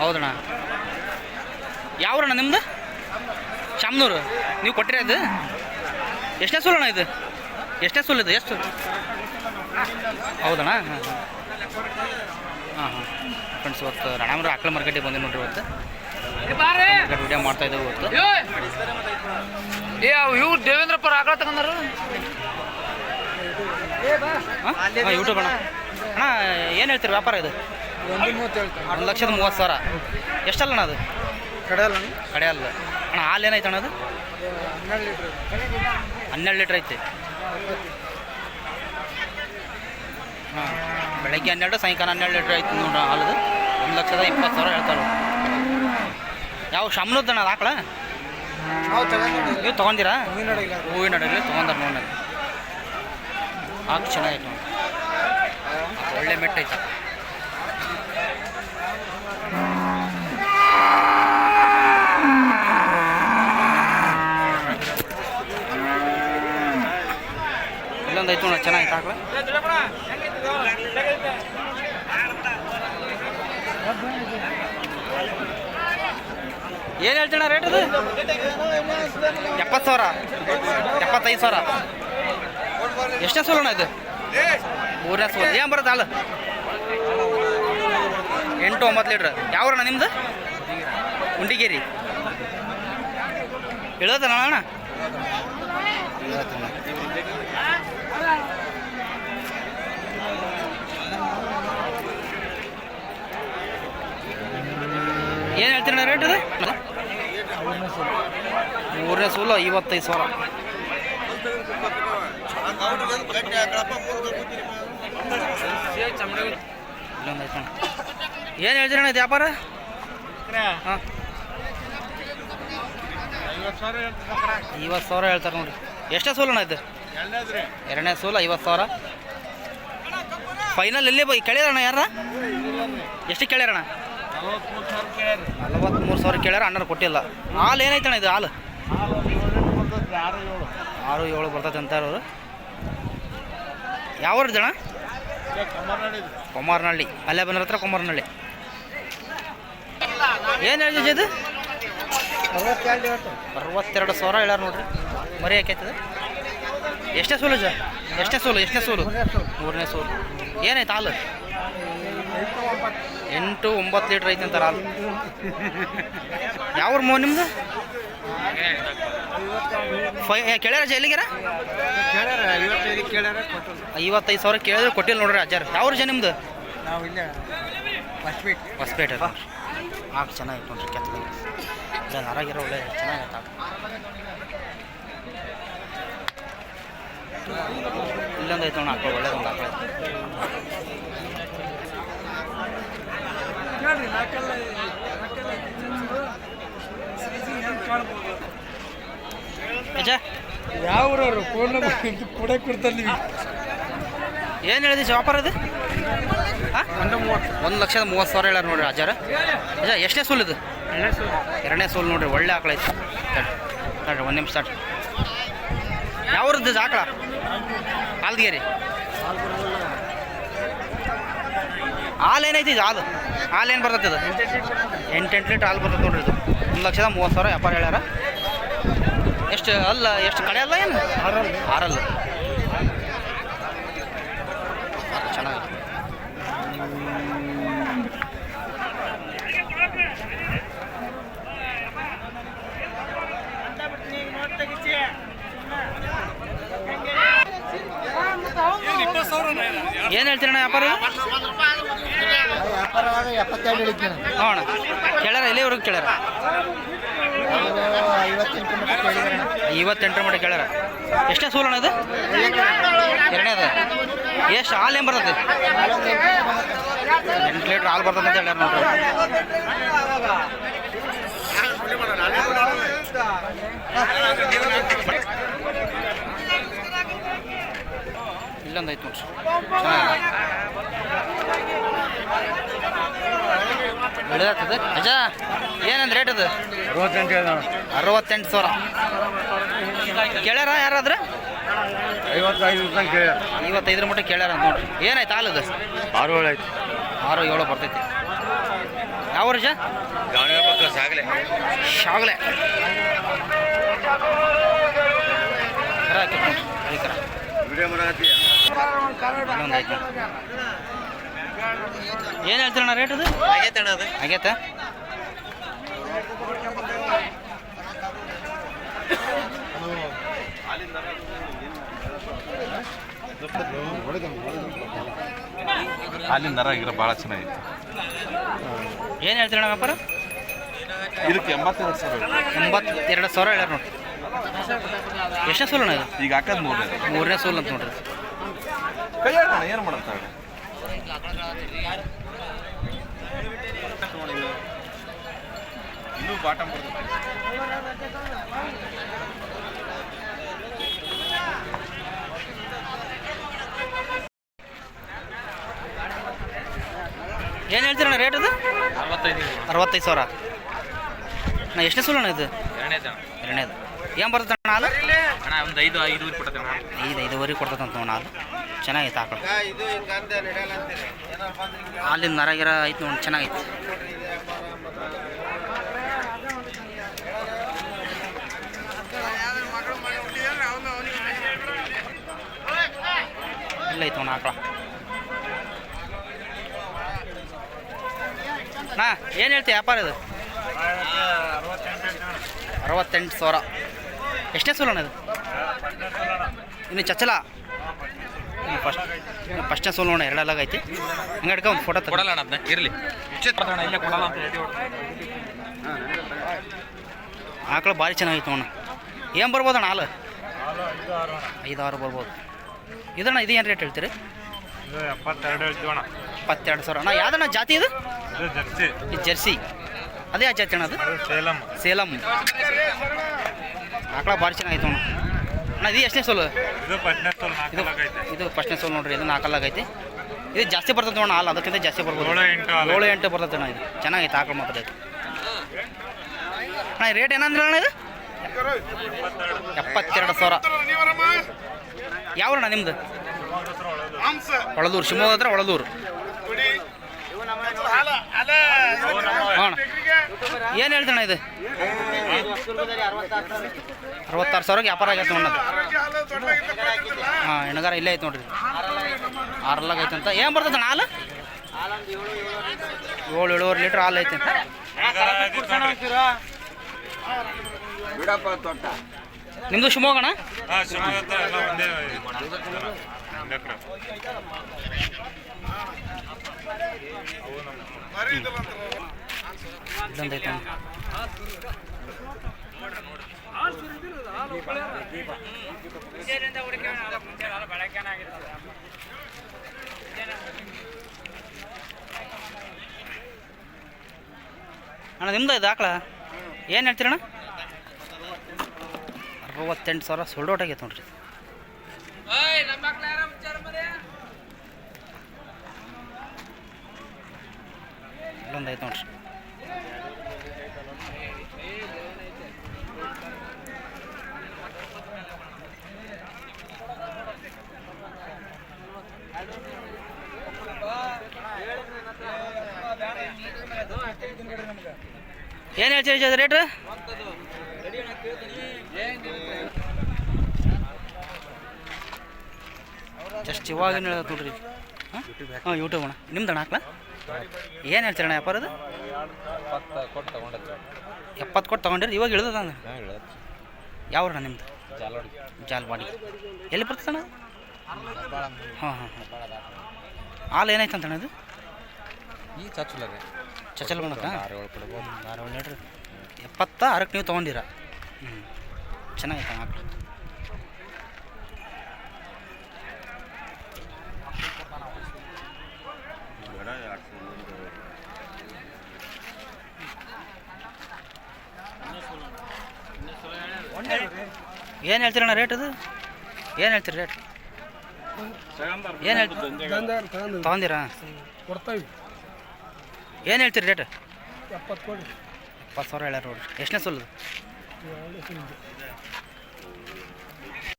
ಹೌದಣ್ಣ. ಯಾವ್ರಣ್ಣ ನಿಮ್ದು? ಶಾಮನೂರು. ನೀವು ಕೊಟ್ಟಿರಿ ಅದು ಎಷ್ಟನೇ ಅಣ್ಣ ಇದು? ಎಷ್ಟೇ ಸುಲ್ ಇದು? ಎಷ್ಟು? ಹೌದಣ್ಣ. ಹಾಂ ಹಾಂ. ಹಾಂ ಫ್ರೆಂಡ್ಸ್ ಇವತ್ತು ರಾಣಾಮರ ಆಕಳ ಮಾರ್ಕೆಟಿಗೆ ಬಂದೆ ನೋಡ್ರಿ ಇವತ್ತು. ವಿಡಿಯೋ ಮಾಡ್ತಾ ಇದ್ದೇವೆ ಇವತ್ತು. ಏ ಇವ್ರು ದೇವೇಂದ್ರಪ್ಪರ ಆಕಳ ತಗೊಂಡಾರ? ಹಾಂ? ಯೂಟ್ಯೂಬ್ ಅಣ್ಣ. ಅಣ್ಣ ಏನು ಹೇಳ್ತೀರಿ ವ್ಯಾಪಾರ ಇದು? ಒಂದು ಲಕ್ಷದ ಮೂವತ್ತು ಸಾವಿರ. ಎಷ್ಟಲ್ಲ ಅಣ್ಣ ಅದು? ಕಡೆಯಲ್ಲ ಕಡೆ ಅಲ್ಲ ಅಣ್ಣ ಹಾಲು ಏನಾಯ್ತು ಅಣ್ಣ ಅದು? ಹನ್ನೆರಡು ಲೀಟ್ರ್ ಹನ್ನೆರಡು ಲೀಟ್ರ್ ಐತಿ. ಹಾಂ ಬೆಳಗ್ಗೆ ಹನ್ನೆರಡು ಸಾಯಂಕಾಲ ಹನ್ನೆರಡು ಲೀಟ್ರ್ ಐತಿ ನೋಡಿ ಹಾಲದು. ಒಂದು ಲಕ್ಷದ ಇಪ್ಪತ್ತು ಸಾವಿರ ಹೇಳ್ತಾರೆ ಯಾವ ಶಮ್ನದ್ದಣ್ಣ ಅದು ಆಕಳ ನಾವು ತಗೊಂಡು ನೀವು ತೊಗೊಂಡಿರಾ? ಹೂವಿನ ಅಡಿಗೆ ಹೂವಿನ ಅಡಗಲಿ ತೊಗೊಂಡಾರ ನೋಡಿ ಹಾಕಿ ಚೆನ್ನಾಗೈತೆ ನೋಡಿ ಒಳ್ಳೆ ಮೆಟ್ಟ ಇಲ್ಲೊಂದು ಐತೆ ನೋಡಿ, ಚೆನ್ನಾಗಿತ್ತು ಆಕಳ ಏನು ಹೇಳ್ತೀಣ ರೇಟ್ ಅದು ಎಪ್ಪತ್ತು ಸಾವಿರ. ಎಪ್ಪತ್ತೈದು ಸಾವಿರ. ಎಷ್ಟೇ ಸೋಲಣ್ಣ ಇದು? ಮೂರನೇ ಸೋಲ್. ಏನು ಬರುತ್ತೆ ಹಾಲು? ಎಂಟು ಒಂಬತ್ತು ಲೀಟ್ರ್. ಯಾವ್ರಣ್ಣ ನಿಮ್ದು? ಉಂಡಿಗೇರಿ. ಹೇಳೋದಣ್ಣ ಅಣ್ಣ. ಏನು ಹೇಳ್ತೀರಣ್ಣ ರೇಟ್ ಅದು? ಮೂರನೇ ಸೋಲು ಐವತ್ತೈದು ಸಾವಿರ. ಏನು ಹೇಳ್ತೀರಣ್ಣ ಇದು ವ್ಯಾಪಾರ? ಹಾಂ. ಐವತ್ತು ಸಾವಿರ ಹೇಳ್ತಾರೆ ನೋಡಿ ಎಷ್ಟೇ ಸೋಲಣ್ಣ ಇದು? ಎರಡನೇ ಸೋಲ ಐವತ್ತು ಸಾವಿರ. ಫೈನಲ್ ಎಲ್ಲಿ ಬೈ ಕೇಳ್ಯಾರಣ್ಣ ಯಾರ ಎಷ್ಟು ಕೇಳ್ಯಾರಣ್ಣ ನಲವತ್ತ್ಮೂರು ಸಾವಿರ ಕೇಳ್ಯಾರ. ಅಣ್ಣರು ಕೊಟ್ಟಿಲ್ಲ. ಹಾಲು ಏನೈತಣ್ಣ ಇದು ಹಾಲು? ಆರು ಏಳು ಬರ್ತೈತೆ ಅಂತಾರೆ ಅವರು. ಯಾವ ಜನ ಕೊಮಾರನಹಳ್ಳಿ ಅಲ್ಲೇ ಬಂದ್ರ ಹತ್ರ ಕೊಮಾರನಹಳ್ಳಿ ಏನು ಹೇಳಿದೆ ಇದು? ಅರವತ್ತೆರಡು ಸಾವಿರ ಹೇಳ್ಯಾರ ನೋಡ್ರಿ. ಮರಿ ಯಾಕೈತದ ಎಷ್ಟೇ ಸೋಲು ಜ ಎಷ್ಟೇ ಸೋಲು ಎಷ್ಟನೇ ಸೋಲು? ಮೂರನೇ ಸೋಲು. ಏನಾಯ್ತು ಹಾಲು? ಎಂಟು ಒಂಬತ್ತು ಲೀಟ್ರ್ ಐತೆ ಅಂತಾರೆ ಹಾಲು. ಯಾವ ಮೋ ನಿಮ್ದು? ಫೈ ಕೇಳ್ಯಾರ ಎಲ್ಲಿಗೆ ಐವತ್ತೈದು ಕೇಳ್ಯಾರ ಕೊಟ್ಟರು ಐವತ್ತೈದು ಸಾವಿರ ಕೇಳಿದ್ರೆ ಕೊಟ್ಟಿಲ್ಲ ನೋಡ್ರಿ ಅಜ್ಜಾರ. ಯಾವ ಜನ ನಿಮ್ದು? ನಾವು ಇಲ್ಲೇ ಫಸ್ಟ್ ಹೊಸಪೇಟೆ ಆಗ ಚೆನ್ನಾಗಿತ್ತು ನೋಡ್ರಿ ಜನ ಆರಾಗಿರೋ ಒಳ್ಳೆ ಚೆನ್ನಾಗಿರುತ್ತೆ ಇಲ್ಲೊಂದು ಐತೆ ಹಾಕೋ ಒಳ್ಳೇದೊಂದು ಹಾಕೋ ಯಾವ್ರವ್ರು ಫೋನ್ ನಂಬರ್ ಕೊಡೆ ಕೊಡ್ತಾರೆ ನೀವು ಏನು ಹೇಳಿದಿ ವ್ಯಾಪಾರ ಇದು ಹಾಂ ಒಂದು ಲಕ್ಷದ ಮೂವತ್ತು ಸಾವಿರ ಹೇಳ ನೋಡ್ರಿ ಆಚಾರ ಅಜ್ಜ ಎಷ್ಟನೇ ಸೋಲ್ ಇದು ಎರಡನೇ ಸೋಲ್. ನೋಡ್ರಿ, ಒಳ್ಳೆ ಆಕಳ ಐತೆ. ನೋಡ್ರಿ ಒಂದು ನಿಮಿಷ ಯಾವ್ರದ್ದು ಆಕಳ? ಹಾಲ್ಗೇರಿ. ಹಾಲು ಏನೈತಿ ಇದು, ಹಾಲು? ಹಾಲು ಏನು ಬರ್ತೈತೆ ಇದು? ಎಂಟು ಎಂಟು ಲೀಟ್ರ್ ಹಾಲು ಬರ್ತೈತೆ ನೋಡ್ರಿ ಇದು. ಒಂದು ಲಕ್ಷದ ಮೂವತ್ತು ಸಾವಿರ ವ್ಯಾಪಾರ ಹೇಳ್ಯಾರ. ಎಷ್ಟು, ಅಲ್ಲ, ಎಷ್ಟು ಕಡೆ ಅಲ್ಲ ಏನು? ಆರಲ್ಲ ಏನು ಹೇಳ್ತೀರಣ್ಣ ವ್ಯಾಪಾರ? ಎಪ್ಪತ್ತೆರಡು ಅಣ್ಣ ಕೇಳ್ಯಾರ, ಎಲ್ಲಿವರೆಗೆ ಕೇಳ್ಯಾರ? ಐವತ್ತೆಂಟರ ಮಟ್ಟ ಕೇಳ್ಯಾರ. ಎಷ್ಟೇ ಸೂಲಣ್ಣ ಇದು ಎರಡನೇದು. ಎಷ್ಟು, ಹಾಲು ಏನು ಬರ್ತದೆ? ಎಂಟು ಲೀಟ್ರ್ ಹಾಲು ಬರ್ತದೆ ಅಂತ ಹೇಳ್ಯಾರ ನೋಡ್ರಿ. ಇಲ್ಲೊಂದು ಐತೆ ನೋಡ್ರಿ ಬೆಳೆದಾಗ್ತದೆ ಅಜ್ಜ ಏನಂದ್ರೆ ರೇಟ್ ಅದು? ಅರವತ್ತೆಂಟು ಸಾವಿರ. ಕೇಳ್ಯಾರ ಯಾರಾದ್ರೆ? ಐವತ್ತೈದು ಐವತ್ತೈದರ ಮಟ್ಟ ಕೇಳ್ಯಾರ ಅಂತ ನೋಡ್ರಿ. ಏನಾಯ್ತು ಹಾಲದು? ಆರು ಏಳು ಆಯ್ತು. ಆರು ಏಳು ಬರ್ತೈತಿ. ಯಾವ ವರ್ಷ ಶಾಗಲೆ ಶಾಗಲೆ ಕರ ಹಾಕಿ ನೋಡ್ರಿ, ಕರ. ವಿಡಿಯೋ ಮಾಡಕತ್ತೀಯ? ಇನ್ನೊಂದು ಏನು ಹೇಳ್ತೀರಣ್ಣ ರೇಟ್ ಅದು? ಆಗೈತೆ ಅಣ್ಣ ಅದು. ಆಗೈತೆ? ಹಾಲಿನ ನರ ಆಗಿರೋ ಭಾಳ ಚೆನ್ನಾಗಿತ್ತು ಏನು ಹೇಳ್ತೀರಣ್ಣ ವ್ಯಾಪಾರ? ಇದಕ್ಕೆ ಎಂಬತ್ತೆರಡು ಸಾವಿರ ಎಂಬತ್ತೆರಡು ಸಾವಿರ ಹೇಳ್ಯಾರ ನೋಡ್ರಿ. ಎಷ್ಟೇ ಸೋಲಣ್ಣ ಇದು? ಈಗ ಹಾಕೋದು ಮೂರನೇ. ಮೂರನೇ ಸೋಲ್ ಅಂತ ನೋಡ್ರಿ. ಕೈ ಆಡೋಣ ಏನು ಮಾಡತ್ತ ಇನ್ನೂ ಬಾಟಮ್ ಏನು ಹೇಳ್ತೀರಣ್ಣ ರೇಟ್ ಅದು? ಅರವತ್ತೈದು. ಅರವತ್ತೈದು ಸಾವಿರ. ನಾ ಎಷ್ಟನೇ ಸೋಲಣ್ಣ ಇದು? ಎರಡನೇದು ಎರಡನೇದು. ಏನು ಬರ್ತದೆ ಅಣ್ಣ ಅಣ್ಣ ಒಂದು ಐದು ಐದು ಕೊಟ್ಟೆ ಐದು ಐದುವರೆಗೆ ಕೊಡ್ತದಂತ ನೋಡ ಹಾಲು ಚೆನ್ನಾಗೈತೆ ಆಕಳು. ಅಲ್ಲಿಂದ ನರಗಿರ ಐತೆ ನೋಡಿ ಚೆನ್ನಾಗೈತೆ. ಇಲ್ಲ ಐತೆ ನೋಡಿ ಆಕಳ. ನಾ ಏನು ಹೇಳ್ತೀವಿ ವ್ಯಾಪಾರ ಇದು? ಅರವತ್ತೆಂಟು ಸಾವಿರ. ಎಷ್ಟೇ ಸೋಲಣ್ಣ ಇದು? ಇನ್ನು ಚಚ್ಚಲ. ಫಸ್ಟ್ ಫಸ್ಟ್ನೇ ಸೋಲ್ ನೋಡ ಎರಡೆಲ್ಲ ಐತಿ. ಹಂಗೆ ಅಡ್ಕ ಒಂದು ಫೋಟೋ ಕೊಡಲ್ಲ ಅಣ್ಣ ಅದನ್ನ ಇರಲಿ. ಆಕಳು ಕೊಡಲ್ಲ ಅಂತ ಹೇಳಿ ಆಕಳ ಭಾರಿ ಚೆನ್ನಾಗಿತ್ತು ನೋಡ ಏನು ಬರ್ಬೋದಣ್ಣ ಹಾಲು? ಐದು ಆರು ಬರ್ಬೋದು. ಇದಣ್ಣ ಇದು ಏನು ರೇಟ್ ಹೇಳ್ತೀರಿ? ಎಪ್ಪತ್ತೆರಡು ಸಾವಿರ. ಅಣ್ಣ ಯಾವ್ದಣ್ಣ ಜಾತಿ ಇದು? ಜರ್ಸಿ. ಅದೇ ಯಾವ ಜಾತಿ ಅಣ್ಣ ಅದು? ಸೇಲಮ್ ಸೇಲಮ್ ಸೇಲಂ. ಆಕಳ ಭಾರಿ ಚೆನ್ನಾಗಿತ್ತು ಅಣ್ಣ ಅಣ್ಣ ಇದು ಎಷ್ಟನೇ ಸೋಲು? ಇದು ಫಸ್ಟ್ನೇ ಸೋಲ್ ಇದು ಫಸ್ಟ್ನೇ ಸೋಲ್ ನೋಡ್ರಿ ಇದು ನಾಲ್ಕಲ್ಲಾಗೈತಿ. ಇದು ಜಾಸ್ತಿ ಬರ್ತದೆ ನೋಡೋಣ ಹಾಲು ಅದಕ್ಕಿಂತ ಜಾಸ್ತಿ ಬರ್ಬೋದು. ಏಳು ಎಂಟು. ಏಳು ಎಂಟು ಬರ್ತದೆ ಅಣ್ಣ ಇದು. ಚೆನ್ನಾಗೈತೆ ಹಾಕೊಂಡು ಮಾತ್ರ ಇದು ಅಣ್ಣ ರೇಟ್ ಏನಂದ್ರೆ ಅಣ್ಣ ಇದು? ಎಪ್ಪತ್ತೆರಡು ಸಾವಿರ. ಯಾವಣ್ಣ ನಿಮ್ದು? ಒಳದೂರು ಶಿವಮೊಗ್ಗ ಹತ್ರ ಒಳದೂರು ಹಾಂ ಏನು ಹೇಳ್ತಣ್ಣ ಇದು? ಅರವತ್ತಾರು ಸಾವಿರ ವ್ಯಾಪಾರ ಆಗೈತೆ ನೋಡೋದು ಹಾಂ ಹೆಣಗಾರ ಇಲ್ಲೇ ಐತೆ ನೋಡ್ರಿ. ಆರಲ್ಲಾಗ ಐತೆ ಅಂತ. ಏನು ಬರ್ತದೆ ಹಾಲು? ಏಳು ಏಳುವರೆ ಲೀಟ್ರ್ ಹಾಲು ಐತೆ. ಬಿಡಪ್ಪ ತೋಟ ನಿಮ್ಮದು ಶಿವಮೊಗ್ಗಣ ಹಾಂ ಶಿವಮೊಗ್ಗ ಹತ್ರ ಎಲ್ಲ ಒಂದೇ ಒಂದೇ ಕಡೆ. ಇಲ್ಲೊಂದು ಐತೆ ನೋಡಿ. ಅಣ್ಣ, ನಿಮ್ದು ಇದು ಆಕಳ ಏನು ಹೇಳ್ತೀರಣ್ಣ ಅರವತ್ತೆಂಟು ಸಾವಿರ ಸೋಲ್ಡ್ ಔಟ್ ಆಗೈತೆ ನೋಡ್ರಿ ಇಲ್ಲೊಂದು ಐತೆ ನೋಡ್ರಿ ಏನು ಹೇಳ್ತೀರಿ ರೇಟ್ ಜಸ್ಟ್ ಇವಾಗ ಏನು ಹೇಳೋದು ನೋಡ್ರಿ. ಹಾಂ? ಯೂಟ್ಯೂಬ್ ಅಣ್ಣ. ನಿಮ್ದು ಅಣ್ಣ ಹಾಕ್ಲಾ? ಏನು ಹೇಳ್ತೀರಣ್ಣ ವ್ಯಾಪಾರದು ಎಪ್ಪತ್ತು ಕೊಟ್ಟು ತೊಗೊಂಡಿರಿ ಇವಾಗ ಇಳ್ದದ ಯಾವ ಯಾವ್ರಣ್ಣ ನಿಮ್ದು? ಜಾಲ್ವಾಡಿ. ಎಲ್ಲಿ ಬರ್ತದಣ್ಣ ಹಾಂ ಹಾಂ ಹಾಂ. ಹಾಲು ಏನಾಯ್ತು ಅಂತಣ್ಣ ಅದು ಈ ಚಚ್ಚಲ ಚಚಲ್ ಬಂದಕ್ಕ ಆರು ಏಳು ಕೊಡ್ಬೋದು. ಆರು ಏಳು ಲೀಟ್ರ್ ಎಪ್ಪತ್ತ ಆರಕ್ಕೆ ನೀವು ತೊಗೊಂಡಿರ. ಹ್ಞೂ ಚೆನ್ನಾಗೈತೆ ಮಕ್ಕಳು ಏನು ಹೇಳ್ತೀರಣ್ಣ ರೇಟ್ ಅದು? ಏನು ಹೇಳ್ತೀರಿ ರೇಟ್ ಏನು ಹೇಳ್ತೀರಿ? ತಗೊಂಡಿರ ಕೊಡ್ತಾವಿ ಏನು ಹೇಳ್ತೀರಿ ರೇಟ್ ಎಪ್ಪತ್ತು ಕೋಟಿ ಎಪ್ಪತ್ತು ಸಾವಿರ ಹೇಳ್ಯಾರ ನೋಡ್ರಿ. ಎಷ್ಟನೇ ಸೋಲದು ಸುಲಿಗೆ.